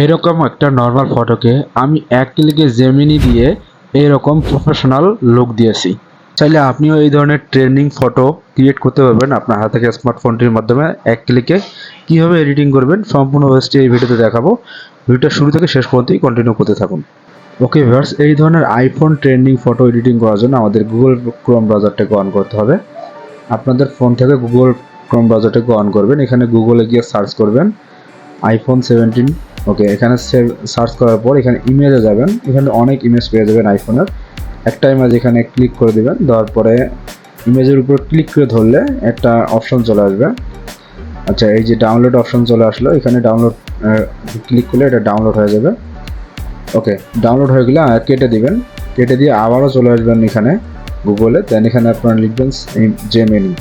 এরকম একটা নর্মাল ফটোকে আমি এক ক্লিকে জেমিনি দিয়ে এরকম প্রফেশনাল লুক দিয়েছি। চাইলে আপনিও এই ধরনের ট্রেন্ডিং ফটো ক্রিয়েট করতে পারবেন আপনার হাতে থেকে স্মার্টফোনটির মাধ্যমে এক ক্লিকে কীভাবে এডিটিং করবেন সম্পূর্ণ ওয়েস্টে এই ভিডিওতে দেখাবো। ভিডিওটা শুরু থেকে শেষ পর্যন্তই কন্টিনিউ করতে থাকুন। ওকে ভিউয়ার্স এই ধরনের আইফোন ট্রেন্ডিং ফটো এডিটিং করার জন্য আমাদের গুগল ক্রোম ব্রাউজারটাকে অন করতে হবে। আপনাদের ফোন থেকে গুগল ক্রোম ব্রাউজারটাকে অন করবেন। এখানে গুগলে গিয়ে সার্চ করবেন। আইফোন সেভেন্টিন ওকে এখানে সার্চ করার পর এখানে ইমেজে যাবেন। এখানে অনেক ইমেজ পেয়ে যাবেন আইফোনের একটা ইমেজ এখানে ক্লিক করে দেবেন, দেওয়ার পরে ইমেজের উপর ক্লিক করে ধরলে একটা অপশন চলে আসবে। আচ্ছা এই যে ডাউনলোড অপশন চলে আসলো, এখানে ডাউনলোড ক্লিক করলে এটা ডাউনলোড হয়ে যাবে। ওকে ডাউনলোড হয়ে গেলে কেটে দিবেন। কেটে দিয়ে আবারও চলে আসবেন এখানে গুগলে দেন এখানে আপনারা লিখবেন জেমেনি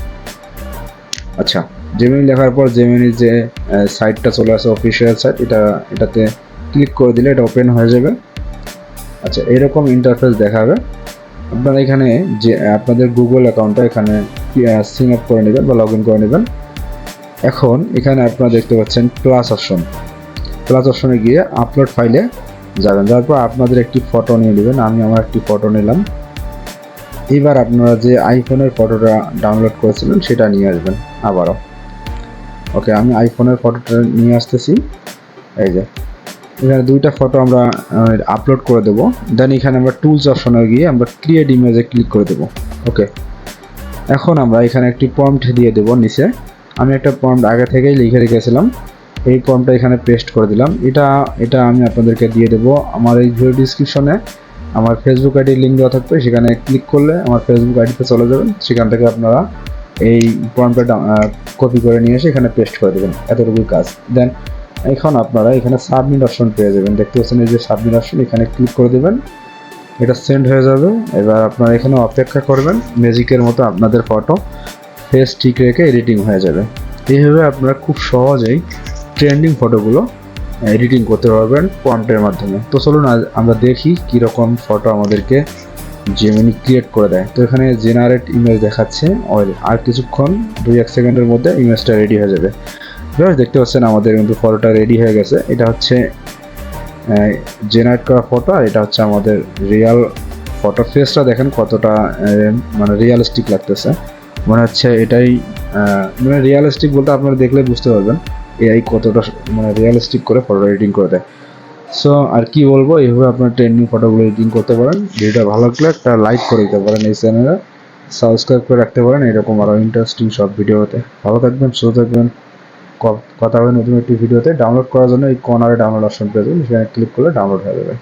আচ্ছা। জেমিনি লেখার পর জেমিনির যে সাইটটা চলে আসে অফিসিয়াল সাইট এটা, এটাতে ক্লিক করে দিলে এটা ওপেন হয়ে যাবে। আচ্ছা এরকম ইন্টারফেস দেখাবে। আপনারা এখানে যে, আপনাদের গুগল অ্যাকাউন্টটা এখানে সিম আপ করে নেবেন বা লগ ইন করে নেবেন। এখন এখানে আপনারা দেখতে পাচ্ছেন প্লাস অপশন প্লাস অপশনে গিয়ে আপলোড ফাইলে যাবেন। যাওয়ার পর আপনাদের একটি ফটো নিয়ে নেবেন। আমি আমার একটি ফটো নিলাম। এবার আপনারা যে আইফোনের ফটোটা ডাউনলোড করেছিলেন, সেটা নিয়ে আসবেন আবারও। ওকে আমি আইফোনের ফটোটা নিয়ে আসতেছি। এই যে, এখানে দুইটা ফটো আমরা আপলোড করে দেবো। দেন এখানে আমরা টুলস অপশনে গিয়ে আমরা ক্রিয়েট ইমেজে ক্লিক করে দেবো। ওকে এখন আমরা এখানে একটি প্রম্পট দিয়ে দেবো নিচে। আমি একটা প্রম্পট আগে থেকেই লিখে রেখেছিলাম। এই ফর্মটা এখানে পেস্ট করে দিলাম। এটা এটা আমি আপনাদেরকে দিয়ে দেবো আমার এই ভিডিও ডিসক্রিপশনে আমার ফেসবুক আইডির লিঙ্ক দেওয়া থাকবে। সেখানে ক্লিক করলে আমার ফেসবুক আইডিতে চলে যাবেন। সেখান থেকে আপনারা এই ফর্মটা কপি করে নিয়ে এসে এখানে পেস্ট করে দেবেন, এতটুকুই কাজ। দেন এখন আপনারা এখানে সাবমিট অপশন পেয়ে যাবেন। দেখতে পাচ্ছেন এই যে সাবমিট অপশন এখানে ক্লিক করে দেবেন। এটা সেন্ড হয়ে যাবে। এবার আপনারা এখানে অপেক্ষা করবেন। ম্যাজিকের মতো আপনাদের ফটো ফেস ঠিক রেখে এডিটিং হয়ে যাবে। এইভাবে আপনারা খুব সহজেই ট্রেন্ডিং ফটোগুলো এডিটিং করতে পারবেন প্রম্পটের মাধ্যমে। তো চলুন আমরা দেখি কীরকম ফটো আমাদেরকে জেমিনি ক্রিয়েট করে দেয়। তো এখানে জেনারেট ইমেজ দেখাচ্ছে। অয়েল আর কিছুক্ষণ, দুই এক সেকেন্ডের মধ্যে ইমেজটা রেডি হয়ে যাবে। দেখতে পাচ্ছেন আমাদের কিন্তু ফটোটা রেডি হয়ে গেছে। এটা হচ্ছে জেনারেট করা ফটো আর এটা হচ্ছে আমাদের রিয়াল ফটো ফেসটা দেখেন কতটা মানে রিয়ালিস্টিক লাগতেছে। মনে হচ্ছে এটাই মানে রিয়ালিস্টিক বলতে আপনারা দেখলে বুঝতে পারবেন। এআই কতটা মানে রিয়ালিস্টিক করে ফটো এডিটিং করে দেয়। সো আর কি বলব? এইভাবে আপনার ট্রেন্ডিং ফটোগুলো এডিটিং করতে পারেন। ভিডিওটা ভালো লাগলে একটা লাইক করে দিতে পারেন এই চ্যানেলে সাবস্ক্রাইব করে রাখতে পারেন এরকম আরও ইন্টারেস্টিং সব ভিডিওতে ভালো থাকবেন, সুস্থ থাকবেন। কথা হবে নতুন একটি ভিডিওতে ডাউনলোড করার জন্য এই কর্নারে ডাউনলোড অপশন পেয়ে যাবেন। সেখানে ক্লিক করলে ডাউনলোড হয়ে যাবে।